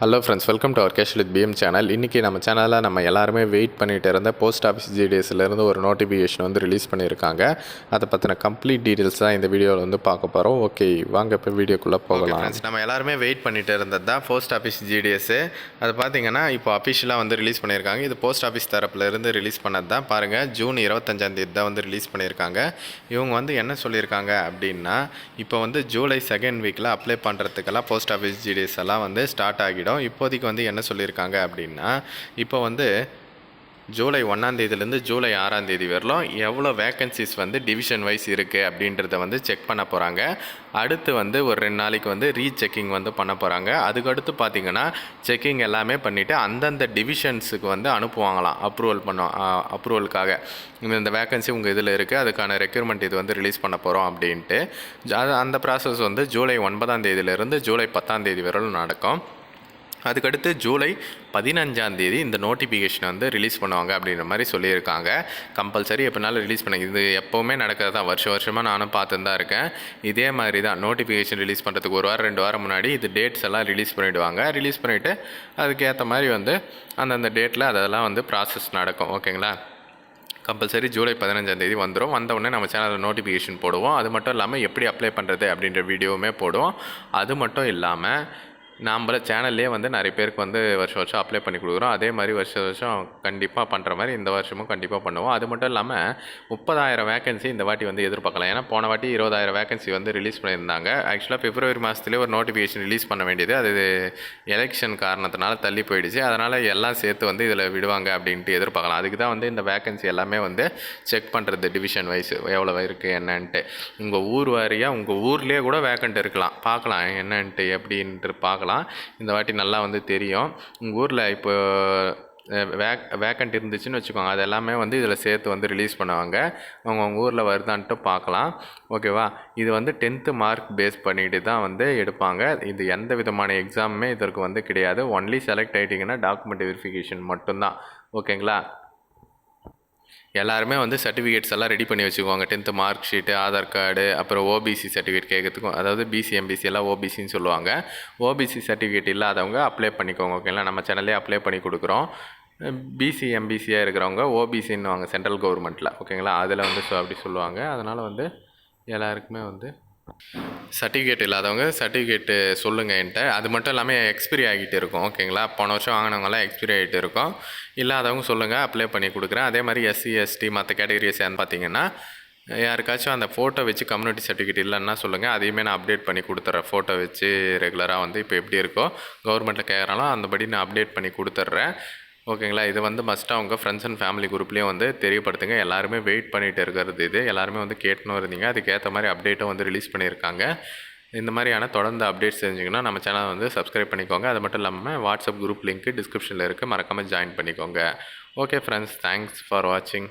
Hello friends welcome to our cash with PM channel இன்றைக்கி நம்ம சேனலில் நம்ம எல்லாருமே வெயிட் பண்ணிட்டு இருந்த போஸ்ட் ஆஃபீஸ் ஜிடிஎஸ்லேருந்து ஒரு நோட்டிஃபிகேஷன் வந்து ரிலீஸ் பண்ணியிருக்காங்க. அதை பற்றின கம்ப்ளீட் டீட்டெயில்ஸ் தான் இந்த வீடியோவில் வந்து பார்க்க போகிறோம் ஓகே வாங்க இப்போ வீடியோக்குள்ளே போகலாம். நம்ம எல்லாருமே வெயிட் பண்ணிட்டு இருந்தது தான் போஸ்ட் ஆஃபீஸ் ஜிடிஎஸ் அது பார்த்தீங்கன்னா இப்போ அஃபிஷியலாக வந்து ரிலீஸ் பண்ணியிருக்காங்க. இது போஸ்ட் ஆஃபீஸ் தரப்புலேருந்து ரிலீஸ் பண்ணது தான் பாருங்கள் ஜூன் இருபத்தஞ்சாந்தேதி தான் வந்து ரிலீஸ் பண்ணியிருக்காங்க. இவங்க வந்து என்ன சொல்லியிருக்காங்க அப்படின்னா இப்போ வந்து ஜூலை செகண்ட் வீக்கில் அப்ளை பண்ணுறதுக்கெல்லாம் போஸ்ட் ஆஃபீஸ் ஜிடிஎஸ் எல்லாம் வந்து ஸ்டார்ட் ஆகிடும் இப்போதைக்கு வந்து என்ன சொல்லியிருக்காங்க அப்படின்னா இப்போ வந்து ஜூலை ஒன்றாந்தேதியிலேருந்து ஜூலை ஆறாம் தேதி எவ்வளோ வேக்கன்சிஸ் வந்து டிவிஷன் வைஸ் இருக்குது அப்படின்றத வந்து செக் பண்ண போகிறாங்க அடுத்து வந்து ஒரு ரெண்டு நாளைக்கு வந்து ரீசெக்கிங் வந்து பண்ண போகிறாங்க அதுக்கடுத்து பார்த்தீங்கன்னா செக்கிங் எல்லாமே பண்ணிவிட்டு அந்தந்த டிவிஷன்ஸுக்கு வந்து அனுப்புவாங்களாம் அப்ரூவல் பண்ணோம் அப்ரூவலுக்காக இந்த வேக்கன்சி உங்கள் இதில் இருக்குது அதுக்கான ரெக்யூர்மெண்ட் இது வந்து ரிலீஸ் பண்ண போகிறோம் அப்படின்ட்டு. அது அந்த ப்ராசஸ் வந்து ஜூலை ஒன்பதாம் தேதியிலேருந்து ஜூலை பத்தாம் தேதி வரலும் நடக்கும். அதுக்கடுத்து ஜூலை பதினஞ்சாம் தேதி இந்த நோட்டிஃபிகேஷனை வந்து ரிலீஸ் பண்ணுவாங்க அப்படின்ற மாதிரி சொல்லியிருக்காங்க. கம்பல்சரி எப்போனாலும் ரிலீஸ் பண்ண இது எப்போவுமே நடக்கிறது தான். வருஷம் வருஷமாக நானும் பார்த்துன்னு தான் இருக்கேன். இதே மாதிரி தான் நோட்டிஃபிகேஷன் ரிலீஸ் பண்ணுறதுக்கு ஒரு வாரம் ரெண்டு வாரம் முன்னாடி இது டேட்ஸ் எல்லாம் ரிலீஸ் பண்ணிவிடுவாங்க ரிலீஸ் பண்ணிவிட்டு அதுக்கேற்ற மாதிரி வந்து அந்தந்த டேட்டில் அதெல்லாம் வந்து ப்ராசஸ் நடக்கும். ஓகேங்களா? கம்பல்சரி ஜூலை பதினஞ்சாம் தேதி வந்துடும் வந்தவுடனே நம்ம சேனலில் நோட்டிஃபிகேஷன் போடுவோம். அது மட்டும் இல்லாமல் எப்படி அப்ளை பண்ணுறது அப்படின்ற வீடியோவுமே போடுவோம். அது மட்டும் இல்லாமல் நாம்பள சேனல்லே வந்து நிறைய பேருக்கு வந்து வருஷம் வருஷம் அப்ளை பண்ணி கொடுக்குறோம். அதே மாதிரி வருஷம் வருஷம் கண்டிப்பாக பண்ணுற மாதிரி இந்த வருஷமும் கண்டிப்பாக பண்ணுவோம். அது மட்டும் இல்லாமல் முப்பதாயிரம் வேகன்சி இந்த வாட்டி வந்து எதிர்பார்க்கலாம். ஏன்னா போன வாட்டி இருபதாயிரம் வேகன்சி வந்து ரிலீஸ் பண்ணியிருந்தாங்க. ஆக்சுவலாக பிப்ரவரி மாதத்துலேயே ஒரு நோட்டிஃபிகேஷன் ரிலீஸ் பண்ண வேண்டியது. அது எலெக்ஷன் காரணத்தினால தள்ளி போயிடுச்சு. அதனால் எல்லாம் சேர்த்து வந்து இதில் விடுவாங்க அப்படின்ட்டு எதிர்பார்க்கலாம். அதுக்கு தான் வந்து இந்த வேகன்சி எல்லாமே வந்து செக் பண்ணுறது டிவிஷன் வைஸ் எவ்வளோ இருக்குது என்னன்ட்டு. உங்கள் ஊர் வாரியாக உங்கள் ஊர்லேயே கூட வேக்கண்ட் இருக்கலாம். பார்க்கலாம் என்னன்ட்டு எப்படின்ட்டு பார்க்கலாம். இந்த வாட்டி நல்லா வந்து தெரியும். உங்கள் ஊரில் இப்போ வேக் வேக்கண்ட் இருந்துச்சுன்னு வச்சுக்கோங்க. அது எல்லாமே வந்து இதில் சேர்த்து வந்து ரிலீஸ் பண்ணுவாங்க. அவங்க உங்கள் ஊரில் வருதான்ட்டு பார்க்கலாம். ஓகேவா இது வந்து டென்த்து மார்க் பேஸ் பண்ணிட்டு தான் வந்து எடுப்பாங்க. இது எந்த விதமான எக்ஸாமுமே இதற்கு வந்து கிடையாது. ஒன்லி செலக்ட் ஆகிட்டிங்கன்னா டாக்குமெண்ட் வெரிஃபிகேஷன் மட்டும்தான். ஓகேங்களா எல்லாருமே வந்து சர்டிஃபிகேட்ஸ் எல்லாம் ரெடி பண்ணி வச்சுக்குவாங்க. Tenth mark sheet Aadhaar card அப்புறம் ஓபிசி சர்டிஃபிகேட் கேட்கறதுக்கும் அதாவது பிசி எம்பிசி எல்லாம் ஓபிசின்னு சொல்லுவாங்க. ஓபிசி சர்டிஃபிகேட் இல்லாதவங்க அப்ளை பண்ணிக்கோங்க ஓகேங்களா நம்ம சேனல்லே அப்ளை பண்ணி கொடுக்குறோம். பிசி எம்பிசியாக இருக்கிறவங்க ஓபிசின்னு வாங்க சென்ட்ரல் கவர்மெண்ட்டில் ஓகேங்களா அதில் வந்து ஸோ அப்படி சொல்லுவாங்க. அதனால் வந்து எல்லாருக்குமே வந்து சர்டிஃபிகேட் இல்லாதவங்க சர்டிஃபிகேட்டு சொல்லுங்கள் என்கிட்ட. அது மட்டும் இல்லாமல் எக்ஸ்பிரி ஆகிட்டு இருக்கும். ஓகேங்களா போன வருஷம் வாங்கினவங்களாம் எக்ஸ்பிரி ஆகிட்டு இருக்கும். இல்லாதவங்க சொல்லுங்கள் அப்ளை பண்ணி கொடுக்குறேன். அதே மாதிரி எஸ்சி எஸ்டி மற்ற கேட்டகரிஸ் யாருன்னு பார்த்தீங்கன்னா யாருக்காச்சும் அந்த ஃபோட்டோ வச்சு கம்யூனிட்டி சர்டிஃபிகேட் இல்லைன்னா சொல்லுங்கள் அதையுமே நான் அப்டேட் பண்ணி கொடுத்துட்றேன். ஃபோட்டோ வச்சு ரெகுலராக வந்து இப்போ எப்படி இருக்கோ கவர்மெண்ட்டில் கேட்குறாலும் அந்தபடி நான் அப்டேட் பண்ணி கொடுத்துட்றேன். ஓகேங்களா? இது வந்து மஸ்ட்டாக உங்கள் ஃப்ரெண்ட்ஸ் அண்ட் ஃபேமிலி குரூப்லேயும் வந்து தெரியப்படுத்துங்க. எல்லாருமே வெயிட் பண்ணிகிட்டு இருக்கிறது இது. எல்லாருமே வந்து கேட்டுன்னு இருந்தீங்க. அதுக்கேற்ற மாதிரி அப்டேட்டும் வந்து ரிலீஸ் பண்ணியிருக்காங்க. இந்த மாதிரியான தொடர்ந்து அப்டேட்ஸ் தெரிஞ்சிங்கன்னா நம்ம சேனலை வந்து சப்ஸ்கிரைப் பண்ணிக்கோங்க. அது மட்டும் இல்லாமல் வாட்ஸ்அப் குரூப் லிங்க் டிஸ்கிரிப்ஷனில் இருக்குது மறக்காமல் ஜாயின் பண்ணிக்கோங்க. ஓகே ஃப்ரெண்ட்ஸ் தேங்க்ஸ் ஃபார் வாட்சிங்